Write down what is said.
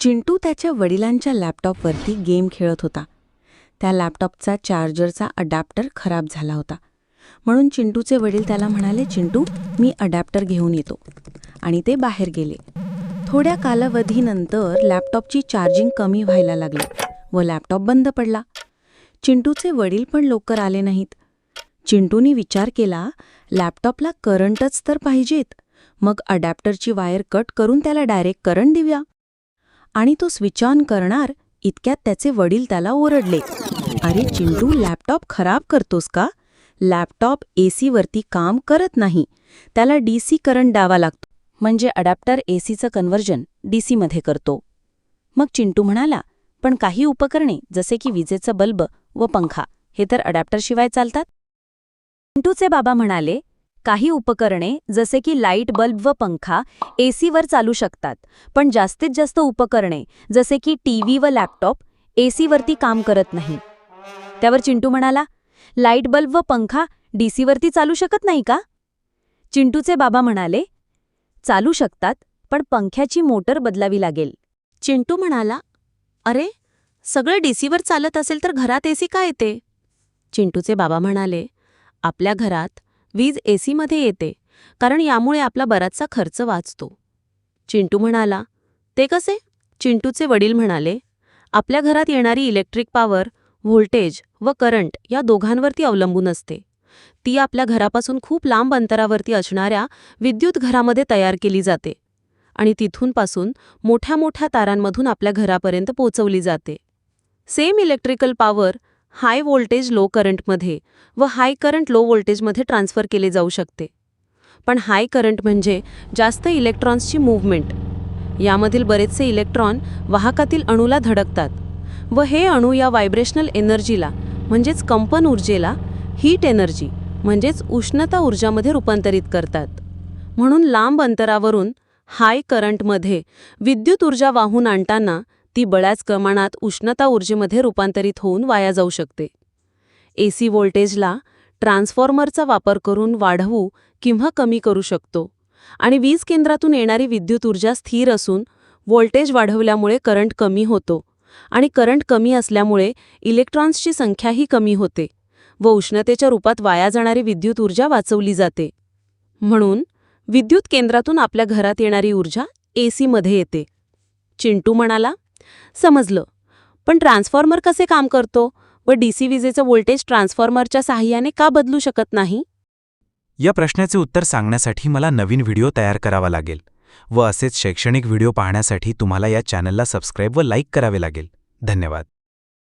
चिंटू त्याच्या वडिलांच्या लॅपटॉपवरती गेम खेळत होता. त्या लॅपटॉपचा चार्जरचा अडॅप्टर खराब झाला होता. म्हणून चिंटूचे वडील त्याला म्हणाले चिंटू मी अडॅप्टर घेऊन येतो. आणि ते बाहेर गेले. थोड्या कालावधीनंतर लॅपटॉपची चार्जिंग कमी व्हायला लागली व लॅपटॉप बंद पडला. चिंटूचे वडील पण लवकर आले नाहीत. चिंटूनी विचार केला लॅपटॉपला करंटच तर पाहिजेत. मग अडॅप्टरची वायर कट करून त्याला डायरेक्ट करंट देऊया. आणि तो स्विच ऑन करणार इतक्यात त्याचे वडील त्याला ओरडले. अरे चिंटू लॅपटॉप खराब करतोस का? लॅपटॉप एसीवरती काम करत नाही. त्याला डीसी करंट द्यावा लागतो. म्हणजे अडॅप्टर एसीचं कन्व्हर्जन डीसीमध्ये करतो. मग चिंटू म्हणाला पण काही उपकरणे जसे की विजेचं बल्ब व पंखा हे तर अडॅप्टरशिवाय चालतात? चिंटूचे बाबा म्हणाले काही उपकरणे जसे की लाइट बल्ब व पंखा एसीवर चालू शकतात. पण जास्तीत जास्त उपकरणे जसे की टीव्ही व लॅपटॉप एसीवरती काम करत नाही. त्यावर चिंटू म्हणाला लाइट बल्ब व पंखा डीसीवरती चालू शकत नाही का? चिंटूचे बाबा म्हणाले चालू शकतात पण पंख्याची मोटर बदलावी लागेल. चिंटू म्हणाला अरे सगळं डीसीवर चालत असेल तर घरात एसी का येते? चिंटूचे बाबा म्हणाले आपल्या घरात वीज एसीमध्ये येते कारण यामुळे आपला बराचसा खर्च वाचतो. चिंटू म्हणाला ते कसे? चिंटूचे वडील म्हणाले आपल्या घरात येणारी इलेक्ट्रिक पॉवर व्होल्टेज व करंट या दोघांवरती अवलंबून असते. ती आपल्या घरापासून खूप लांब अंतरावरती असणाऱ्या विद्युत घरामध्ये तयार केली जाते आणि तिथूनपासून मोठ्या मोठ्या तारांमधून आपल्या घरापर्यंत पोचवली जाते. Same electrical power high voltage low करंटमध्ये व हाय करंट लो व्होल्टेजमध्ये ट्रान्सफर केले जाऊ शकते. पण हाय करंट म्हणजे जास्त इलेक्ट्रॉन्सची मूव्हमेंट. यामधील बरेचसे इलेक्ट्रॉन वाहकातील अणूला धडकतात व हे अणू या व्हायब्रेशनल एनर्जीला म्हणजेच कंपन ऊर्जेला हीट एनर्जी म्हणजेच उष्णता ऊर्जामध्ये रूपांतरित करतात. म्हणून लांब अंतरावरून हाय करंटमध्ये विद्युत ऊर्जा वाहून आणताना ती बऱ्याच प्रमाणात उष्णता ऊर्जेमध्ये रूपांतरित होऊन वाया जाऊ शकते. एसी व्होल्टेजला ट्रान्सफॉर्मरचा वापर करून वाढवू किंवा कमी करू शकतो आणि वीज केंद्रातून येणारी विद्युत ऊर्जा स्थिर असून व्होल्टेज वाढवल्यामुळे करंट कमी होतो आणि करंट कमी असल्यामुळे इलेक्ट्रॉन्सची संख्याही कमी होते व उष्णतेच्या रूपात वाया जाणारी विद्युत ऊर्जा वाचवली जाते. म्हणून विद्युत केंद्रातून आपल्या घरात येणारी ऊर्जा एसीमध्ये येते. चिंटू म्हणाला समजलं. पण ट्रान्सफॉर्मर कसे काम करतो व डीसी विजेचं व्होल्टेज ट्रान्सफॉर्मरच्या साहाय्याने का बदलू शकत नाही? या प्रश्नाचे उत्तर सांगण्यासाठी मला नवीन व्हिडिओ तयार करावा लागेल व असेच शैक्षणिक व्हिडिओ पाहण्यासाठी तुम्हाला या चॅनलला सबस्क्राईब व लाईक करावे लागेल. धन्यवाद.